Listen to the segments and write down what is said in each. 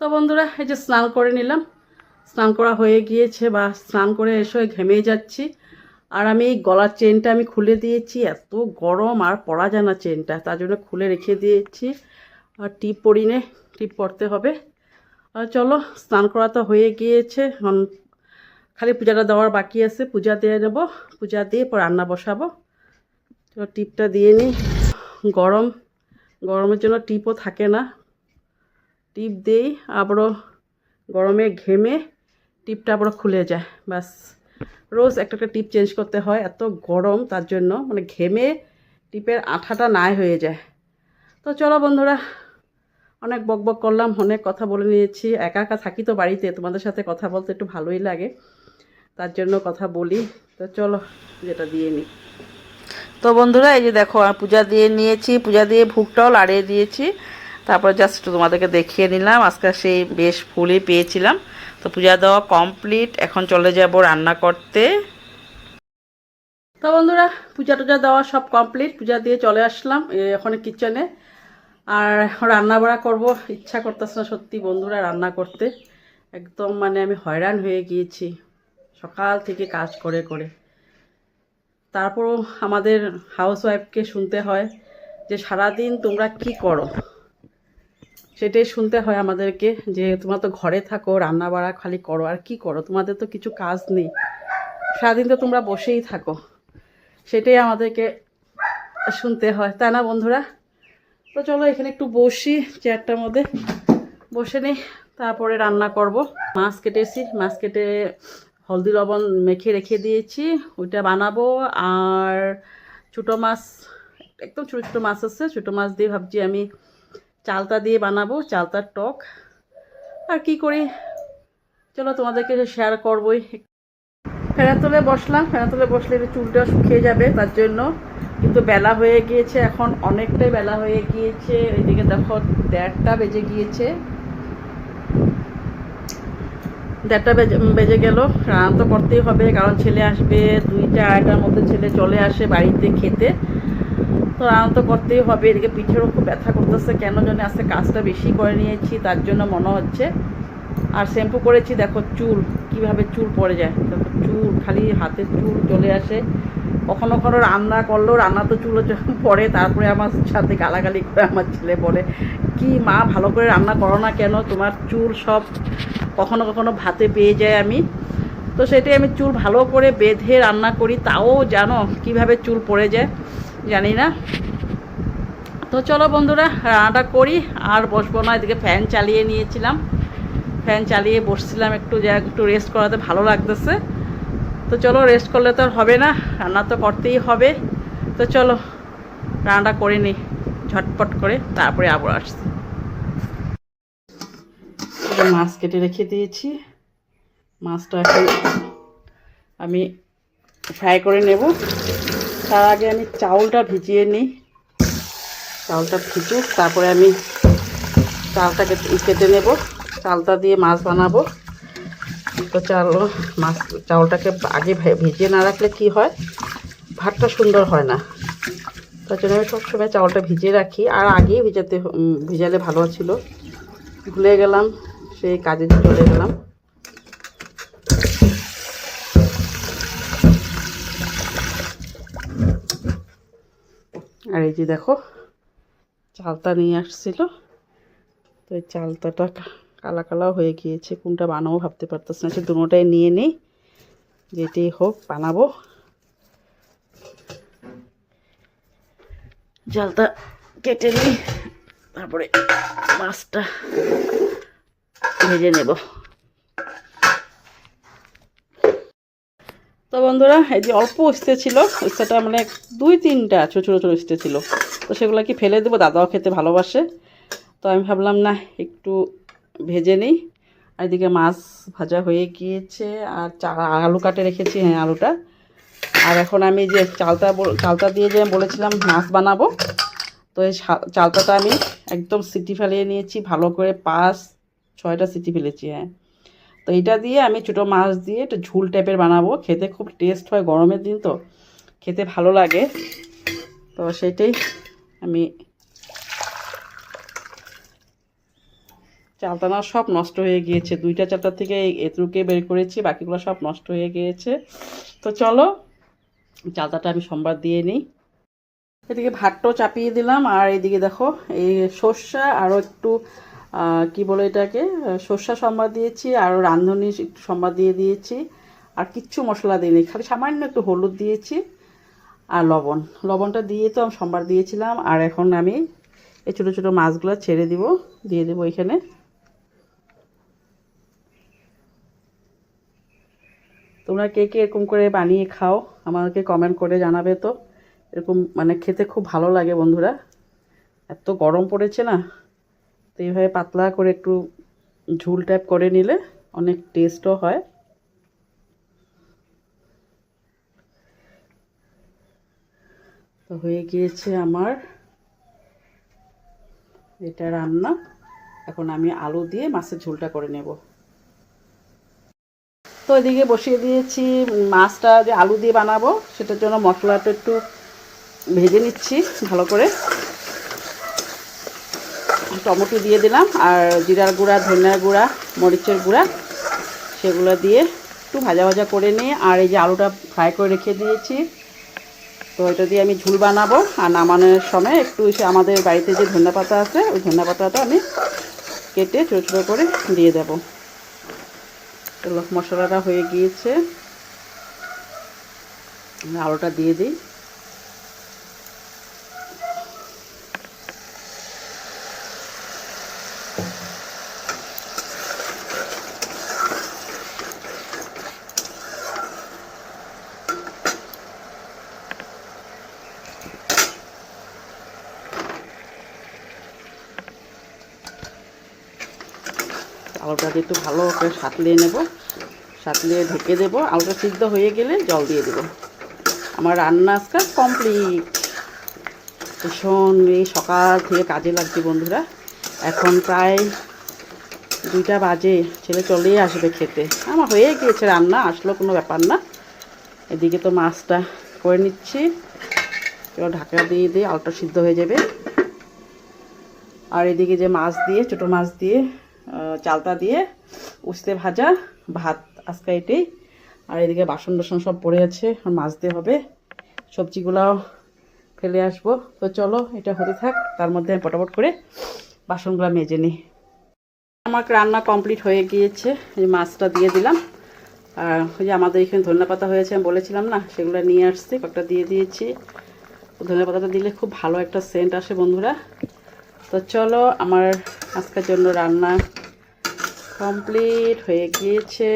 তো বন্ধুরা, এই যে স্নান করে নিলাম। স্নান করা হয়ে গিয়েছে বা স্নান করে এসে ঘেমে যাচ্ছি। আর আমি এই গলার চেনটা আমি খুলে দিয়েছি, এত গরম আর পরা যায় না চেনটা, তার জন্য খুলে রেখে দিয়েছি। আর টিপ পরিনে টিপ পরতে হবে। আর চলো, স্নান করা তো হয়ে গিয়েছে। খালি পূজাটা দেওয়ার বাকি আছে, পূজা দিয়ে নেব। পূজা দিয়ে পর রান্না বসাবো। তো টিপটা দিয়ে নিই। গরম, গরমের জন্য টিপও থাকে না। টিপ দিই আবারও গরমে ঘেমে টিপটা আবারও খুলে যায়। ব্যাস রোজ একটা একটা টিপ চেঞ্জ করতে হয়, এত গরম তার জন্য। মানে ঘেমে টিপের আঠাটা নাই হয়ে যায়। তো চলো বন্ধুরা, অনেক বক বক করলাম, অনেক কথা বলে নিয়েছি। একা একা থাকি তো বাড়িতে, তোমাদের সাথে কথা বলতে একটু ভালোই লাগে। তার জন্য কথা বলি। তো চলো, যেটা দিয়ে নিই তো বন্ধুরা, এই যে দেখো পূজা দিয়ে নিয়েছি। পূজা দিয়ে ভুগটাও লাড়িয়ে দিয়েছি। তারপর জাস্ট একটু তোমাদেরকে দেখিয়ে নিলাম। আজকে সেই বেশ ফুলই পেয়েছিলাম। তো পূজা দেওয়া কমপ্লিট এখন চলে যাব রান্না করতে। তো বন্ধুরা, পূজা টুজা দেওয়া সব কমপ্লিট পূজা দিয়ে চলে আসলাম এখন কিচেনে আর রান্না বাড়া করব। ইচ্ছা করতেছে না সত্যি বন্ধুরা রান্না করতে। একদম মানে আমি হয়রান হয়ে গিয়েছি। সকাল থেকে কাজ করে করে। তারপরও আমাদের হাউস ওয়াইফকে শুনতে হয় যে সারাদিন তোমরা কি করো? সেটাই শুনতে হয় আমাদেরকে যে তোমরা তো ঘরে থাকো রান্না বাড়া খালি করো, আর কি করো? তোমাদের তো কিছু কাজ নেই। সারাদিন তো তোমরা বসেই থাকো। সেটাই আমাদেরকে শুনতে হয়। তাই না বন্ধুরা? তো চলো এখানে একটু বসি চেয়ারটার মধ্যে। বসে নিই, তারপরে রান্না করব। মাছ কেটেছি, মাছ কেটে হলদি লবণ মেখে রেখে দিয়েছি, ওইটা বানাবো। আর ছোটো মাছ, একদম ছোটো ছোটো মাছ আছে, ছোটো মাছ দিয়ে ভাবছি আমি চালতা দিয়ে বানাবো, চালতার টক। আর কি করি? চলো তোমাদেরকে শেয়ার করবোই। ফেরা তুলে বসলাম, ফেরা তুলে বসলে চুলটা শুকিয়ে যাবে, তার জন্য। কিন্তু বেলা হয়ে গিয়েছে, এখন অনেকটাই বেলা হয়ে গিয়েছে। এদিকে দেখো, দেড়টা বেজে গিয়েছে। দেড়টা বেজে বেজে গেল। রান্না তো করতেই হবে, কারণ ছেলে আসবে দুইটা, আড়াইটার মধ্যে ছেলে চলে আসে বাড়িতে খেতে। তো রান্না তো করতেই হবে, এদিকে পিঠেরও খুব ব্যথা করতেছে, কেন জানি আজকে কাজটা বেশি করে নিয়েছি, তার জন্য মনে হচ্ছে। আর শ্যাম্পু করেছি, দেখো চুল, কীভাবে চুল পড়ে যায়। দেখো চুল, খালি হাতে চুল চলে আসে। কখনো কখনো রান্না করলেও রান্না তো চুলো পড়ে, তারপরে আমার সাথে গালাগালি করে আমার ছেলে বলে, কি মা, ভালো করে রান্না করো না কেন? তোমার চুল সব কখনো কখনো ভাতে পেয়ে যায় আমি। তো সেটাই আমি চুল ভালো করে বেঁধে রান্না করি, তাও জানো কীভাবে চুল পড়ে যায়। জানি না। তো চলো বন্ধুরা, রান্নাটা করি। আর বসবো না, এদিকে ফ্যান চালিয়ে নিয়েছিলাম। ফ্যান চালিয়ে বসছিলাম একটু যা একটু রেস্ট করাতে ভালো লাগতেছে। তো চলো রেস্ট করলে তো আর হবে না, রান্না তো করতেই হবে। তো চলো, রান্নাটা করে নিই ঝটপট করে, তারপরে আবার আসছি। মাছ কেটে রেখে দিয়েছি। মাছটা এখন আমি ফ্রাই করে নেব। তার আগে আমি চাউলটা ভিজিয়ে নিই। চাউলটা ভিজুক, তারপরে আমি চালটাকে কেটে নেব। চালটা দিয়ে মাছ বানাবো। তো চাল মাছ, চাউলটাকে আগে ভিজিয়ে না রাখলে কি হয়? ভাতটা সুন্দর হয় না। তার জন্য আমি সবসময় চাউলটা ভিজিয়ে রাখি। আর আগেই ভিজাতে ভিজালে ভালো ছিল। ভুলে গেলাম, সেই কাজে চলে গেলাম। আর এই যে দেখো, চালতা নিয়ে আসছিল। তো এই চালতাটা কালা কালাও হয়ে গিয়েছে, কোনটা বানাবো ভাবতে পারতেছি না, সে দুটোটাই নিয়ে নিই। যেটি হোক, বানাবো। চালটা কেটে নিই, তারপরে মাছটা ভেজে নেব। তো বন্ধুরা, এই যে অল্প উস্তে ছিল উস্তেটা মানে দুই তিনটা ছোটো ছোটো ছোটো উস্তে ছিল। তো সেগুলো কি ফেলে দেবো, দাদাও খেতে ভালোবাসে। তো আমি ভাবলাম, না, একটু ভেজে নিই। আর এদিকে মাছ ভাজা হয়ে গিয়েছে, আর চা, আলু কাটে রেখেছি হ্যাঁ আলুটা। আর এখন আমি যে চালটা চালটা দিয়ে যে বলেছিলাম মাছ বানাবো, তো এই চালটাটা আমি একদম সিটি ফেলিয়ে নিয়েছি, ভালো করে পাঁচ, ছয়টা সিটি ফেলেছি হ্যাঁ। তো এটা দিয়ে আমি ছোটো মাছ দিয়ে একটু ঝুল টাইপের বানাবো। খেতে খুব টেস্ট হয় গরমের দিন তো। খেতে ভালো লাগে। তো সেটাই আমি চালতানা সব নষ্ট হয়ে গিয়েছে। দুইটা চারটা থেকে এতটুকে বের করেছি, বাকিগুলো সব নষ্ট হয়ে গিয়েছে। তো চলো চালতাটা আমি সোমবার দিয়ে নিই। এদিকে ভাতটাও চাপিয়ে দিলাম। আর এদিকে দেখো, এই সর্ষা আরও একটু কি বলে এটাকে? সর্ষা সম্বাদ দিয়েছি, আর রাঁধুনি সম্বাদ দিয়ে দিয়েছি, আর কিচ্ছু মশলা দিইনি, খালি সামান্য একটু হলুদ দিয়েছি আর লবণ। লবণটা দিয়ে তো আমি সম্বার দিয়েছিলাম, আর এখন আমি এই ছোটো ছোটো মাছগুলো ছেড়ে দিব, দিয়ে দেবো এখানে। তোমরা কে কে এরকম করে বানিয়ে খাও, আমাকে কমেন্ট করে জানাবে তো। এরকম মানে খেতে খুব ভালো লাগে বন্ধুরা। এত গরম পড়েছে না। তো এইভাবে পাতলা করে একটু ঝুল টাইপ করে নিলে অনেক টেস্টও হয়। তো হয়ে গিয়েছে আমার এটা রান্না। এখন আমি আলু দিয়ে মাছের ঝোলটা করে নেব। তো এদিকে বসিয়ে দিয়েছি মাছটা যে আলু দিয়ে বানাবো, সেটার জন্য মশলাটা একটু ভেজে নিচ্ছি ভালো করে। টমেটো দিয়ে দিলাম আর জিরার গুঁড়া, ধনিয়ার গুঁড়া, মরিচের গুঁড়া, সেগুলো দিয়ে একটু ভাজা ভাজা করে নিয়ে আর এই যে আলুটা ফ্রাই করে রেখে দিয়েছি। তো এটা দিয়ে আমি ঝুল বানাবো আর নামানোর সময় একটু আমাদের বাড়িতে যে ধনিয়া পাতা আছে, ওই ধনিয়া পাতাটা আমি কেটে ছোটো ছোটো করে দিয়ে দেবো। মশলাটা হয়ে গিয়েছে। আলুটা দিয়ে দিই। আলুটা একটু ভালো করে সাতলিয়ে নেব। সাতলিয়ে ঢেকে দেব। আলুটা সিদ্ধ হয়ে গেলে জল দিয়ে দেব। আমার রান্না আজকাল কমপ্লিট ভীষণ এই সকাল থেকে কাজে লাগছে বন্ধুরা। এখন প্রায় দুইটা বাজে। ছেলে চলেই আসবে খেতে। আমার হয়ে গিয়েছে রান্না, আসলো কোনো ব্যাপার না। এদিকে তো মাছটা করে নিচ্ছি। এবার ঢাকা দিয়ে দিয়ে আলুটা সিদ্ধ হয়ে যাবে। আর এদিকে যে মাছ দিয়ে, ছোটো মাছ দিয়ে চালতা দিয়ে উস্তে ভাজা ভাত। আজকে এটাই। আর এদিকে বাসন বাসন সব পড়ে আছে, আর মাজতে হবে। সবজিগুলাও ফেলে আসব। তো চলো, এটা হতে থাক। তার মধ্যে আমি পটাপট করে বাসনগুলো মেজে নিই। আমার রান্না কমপ্লিট হয়ে গিয়েছে। এই মাছটা দিয়ে দিলাম। আর ওই যে আমাদের এখানে ধনিয়া পাতা হয়েছে, আমি বলেছিলাম না, সেগুলো নিয়ে আসছি, কয়েকটা দিয়ে দিয়েছি। ধনিয়া পাতাটা দিলে খুব ভালো একটা সেন্ট আসে বন্ধুরা। তো চলো, আমার আজকের জন্য রান্না কমপ্লিট হয়ে গিয়েছে।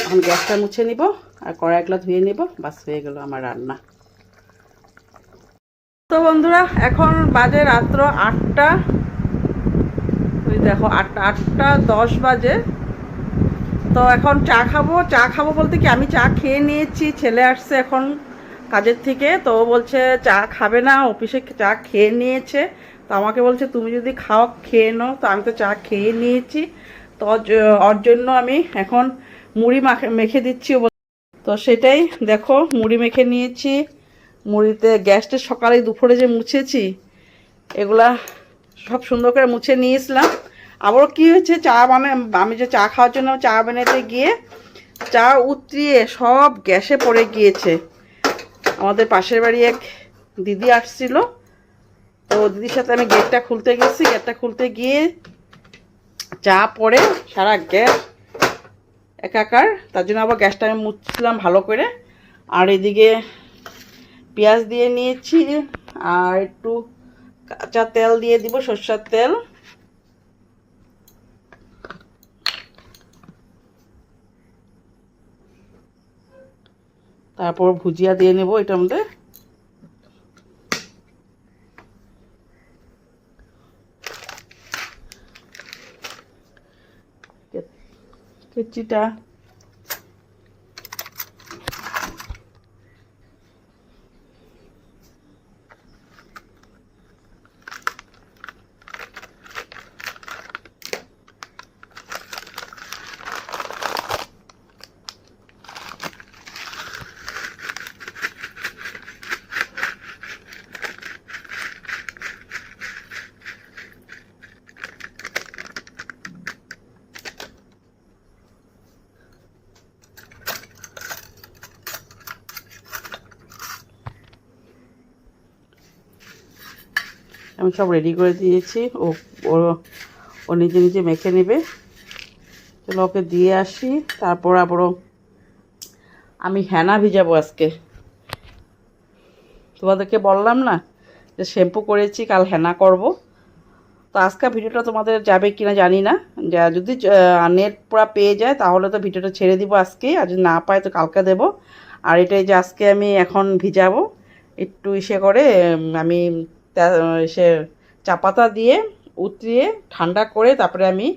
এখন গ্যাসটা মুছে নিব, আর কড়াইগুলো ধুয়ে নিব, বাস হয়ে গেল আমার রান্না। তো বন্ধুরা, এখন বাজে রাত্র আটটা। ওই দেখো, আটটা আটটা দশ বাজে। তো এখন চা খাব। চা খাব বলতে কি, আমি চা খেয়ে নিয়েছি, ছেলে আসছে এখন কাজের থেকে। তো বলছে, চা খাবে না, অফিসে চা খেয়ে নিয়েছে। তো আমাকে বলছে, তুমি যদি খাও, খেয়ে নাও। তো আমি তো চা খেয়ে নিয়েছি। তো ওর জন্য আমি এখন মুড়ি মাখে, মেখে দিচ্ছি তো সেটাই দেখো, মুড়ি মেখে নিয়েছি। মুড়িতে গ্যাসটা সকালে দুপুরে যে মুছেছি, এগুলা সব সুন্দর করে মুছে নিয়েছিলাম। আবারও কী হয়েছে, চা বানা, আমি যে চা খাওয়ার জন্য চা বানাতে গিয়ে চা উতরিয়ে সব গ্যাসে পড়ে গিয়েছে। আমাদের পাশের বাড়ি এক দিদি আসছিল তো দিদির সাথে আমি গেটটা খুলতে গেছি। গেটটা খুলতে গিয়ে চা পড়ে, সারা গ্যাস একাকার। তার জন্য আবার গ্যাসটা আমি মুছছিলাম ভালো করে। আর এদিকে পেঁয়াজ দিয়ে নিয়েছি, আর একটু কাঁচা তেল দিয়ে দিব, সর্ষের তেল। তারপর ভুজিয়া দিয়ে নেব এটার মধ্যে। কেচিটা আমি সব রেডি করে দিয়েছি। ও ও নিজে নিজে মেখে নেবে। চলো ওকে দিয়ে আসি। তারপর আবারও আমি হ্যানা ভিজাবো আজকে। তোমাদেরকে বললাম না যে শ্যাম্পু করেছি, কাল হ্যানা করব। তো আজকে ভিডিওটা তোমাদের যাবে কিনা জানি না। যা, যদি নেট পুরো পেয়ে যায়, তাহলে তো ভিডিওটা ছেড়ে দিব আজকে আর যদি না পায়, তো কালকে দেব। আর এটাই যে আজকে আমি এখন ভিজাবো, একটু ইসে করে আমি সে চা পাতা দিয়ে উতরিয়ে ঠান্ডা করে তারপরে আমি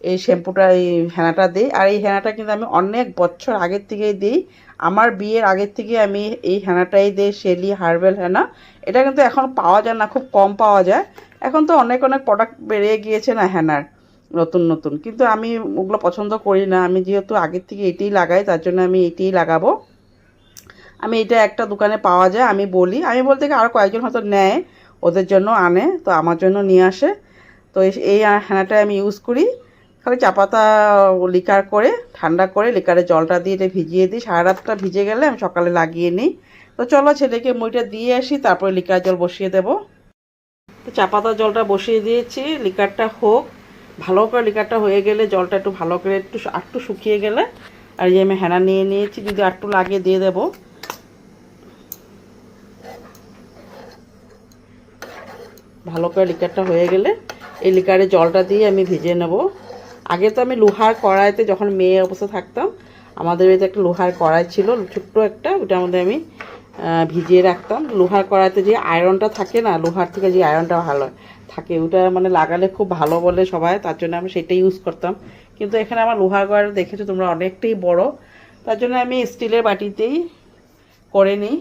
এই শ্যাম্পুটা, এই হেনাটা দিই। আর এই হেনাটা কিন্তু আমি অনেক বছর আগের থেকেই দিই। আমার বিয়ের আগের থেকে আমি এই হেনাটাই দিই শেলি হার্বেল হেনা। এটা কিন্তু এখন পাওয়া যায় না, খুব কম পাওয়া যায়। এখন তো অনেক অনেক প্রোডাক্ট বেরিয়ে গিয়েছে না হেনার, নতুন নতুন। কিন্তু আমি ওগুলো পছন্দ করি না। আমি যেহেতু আগের থেকে এটাই লাগাই, তার জন্য আমি এটাই লাগাবো। আমি এটা একটা দোকানে পাওয়া যায়, আমি বলি। আমি বলতে আরও কয়েকজন হয়তো নেয়। ওদের জন্য আনে, তো আমার জন্য নিয়ে আসে। তো এই- হেনাটা আমি ইউজ করি। খালি চা পাতা লিকার করে, ঠান্ডা করে লিকারে জলটা দিয়ে এটা ভিজিয়ে দিই। সারা রাতটা ভিজে গেলে আমি সকালে লাগিয়ে নিই। তো চলো ছেলেকে মুইটা দিয়ে আসি, তারপরে লিকার জল বসিয়ে দেবো। তো চা পাতা জলটা বসিয়ে দিয়েছি, লিকারটা হোক। ভালো করে লিকারটা হয়ে গেলে জলটা একটু ভালো করে একটু একটু শুকিয়ে গেলে, আর এই আমি হেনা নিয়ে নিয়েছি, যদি একটু লাগিয়ে দিয়ে দেবো। ভালো করে লিকারটা হয়ে গেলে এই লিকারে জলটা দিয়ে আমি ভিজিয়ে নেব। আগে তো আমি লোহার কড়াইতে যখন মেয়ে অবস্থা থাকতাম, আমাদের বাড়িতে একটা লোহার কড়াই ছিল, ছোট্ট একটা, ওটার মধ্যে আমি ভিজিয়ে রাখতাম। লোহার কড়াইতে যে আয়রনটা থাকে না, লোহার থেকে যে আয়রনটা ভালো থাকে, ওটা মানে লাগালে খুব ভালো বলে সবাই, তার জন্য আমি সেটাই ইউজ করতাম। কিন্তু এখানে আমার লোহার কড়াই দেখেছ তোমরা অনেকটাই বড়, তার জন্য আমি স্টিলের বাটিতেই করে নিই।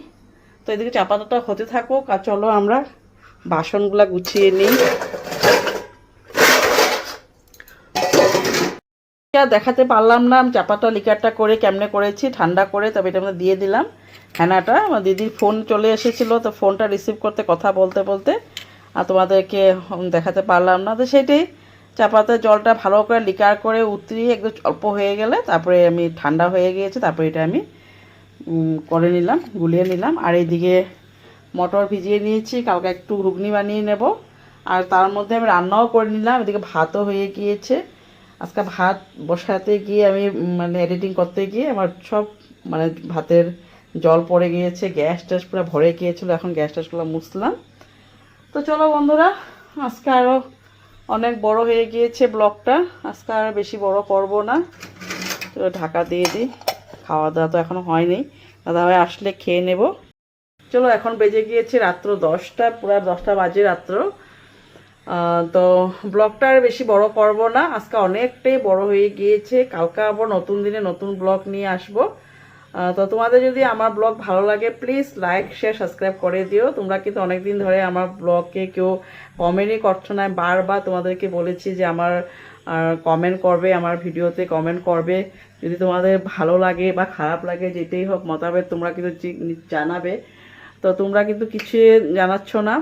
তো এদিকে চা পাতাটা হতে থাকুক, আর চলো আমরা বাসনগুলা গুছিয়ে নিই। দেখাতে পারলাম না, আমি চাপাটা লিকারটা করে কেমনে করেছি, ঠান্ডা করে, তবে এটা আমরা দিয়ে দিলাম। হ্যানাটা, আমার দিদির ফোন চলে এসেছিল, তো ফোনটা রিসিভ করতে কথা বলতে বলতে, আর তোমাদেরকে দেখাতে পারলাম না। তো সেটাই, চাপাতে জলটা ভালো করে লিকার করে উতরিয়ে একদম অল্প হয়ে গেলে, তারপরে আমি ঠান্ডা হয়ে গিয়েছে, তারপরে এটা আমি করে নিলাম, গুলিয়ে নিলাম। আর এইদিকে মটর ভিজিয়ে নিয়েছি, কালকে একটু ঘুগনি বানিয়ে নেব। আর তার মধ্যে আমি রান্নাও করে নিলাম, এদিকে ভাতও হয়ে গিয়েছে। আজকে ভাত বসাতে গিয়ে আমি মানে এডিটিং করতে গিয়ে আমার সব মানে ভাতের জল পড়ে গিয়েছে, গ্যাস ট্যাস পুরো ভরে গিয়েছিল, এখন গ্যাস ট্যাসগুলো মুছলাম। তো চলো বন্ধুরা, আজকে আরও অনেক বড় হয়ে গিয়েছে ব্লগটা, আজকে আর বেশি বড় করব না। তো ঢাকা দিয়ে দিই, খাওয়া দাওয়া তো এখনও হয়নি। দাদাভাই আসলে খেয়ে নেব। চলো, এখন বেজে গিয়েছে রাত্র দশটা, পুরা দশটা বাজে রাত্র। তো ব্লগটা আর বেশি বড় করব না। আজকে অনেকটাই বড় হয়ে গিয়েছে। কালকে আবার নতুন দিনে নতুন ব্লগ নিয়ে আসব। তো তোমাদের যদি আমার ব্লগ ভালো লাগে প্লিজ লাইক শেয়ার সাবস্ক্রাইব করে দিও। তোমরা কিন্তু অনেক দিন ধরে আমার ব্লগকে কেউ কমেন্টই করছ না। বারবার তোমাদেরকে বলেছি যে আমার কমেন্ট করবে, আমার ভিডিওতে কমেন্ট করবে। যদি তোমাদের ভালো লাগে বা খারাপ লাগে, যেটাই হোক মতামত তোমরা কিন্তু জানাবে। তো তোমরা কিন্তু কিছু জানাচ্ছ না।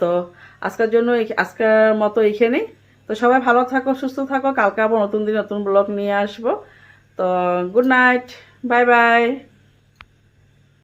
তো আজকের জন্য আজকের মতো এখানেই। তো সবাই ভালো থাকো, সুস্থ থাকো। কালকে আবার নতুন দিন, নতুন ব্লগ নিয়ে আসব। তো গুড নাইট বাই বাই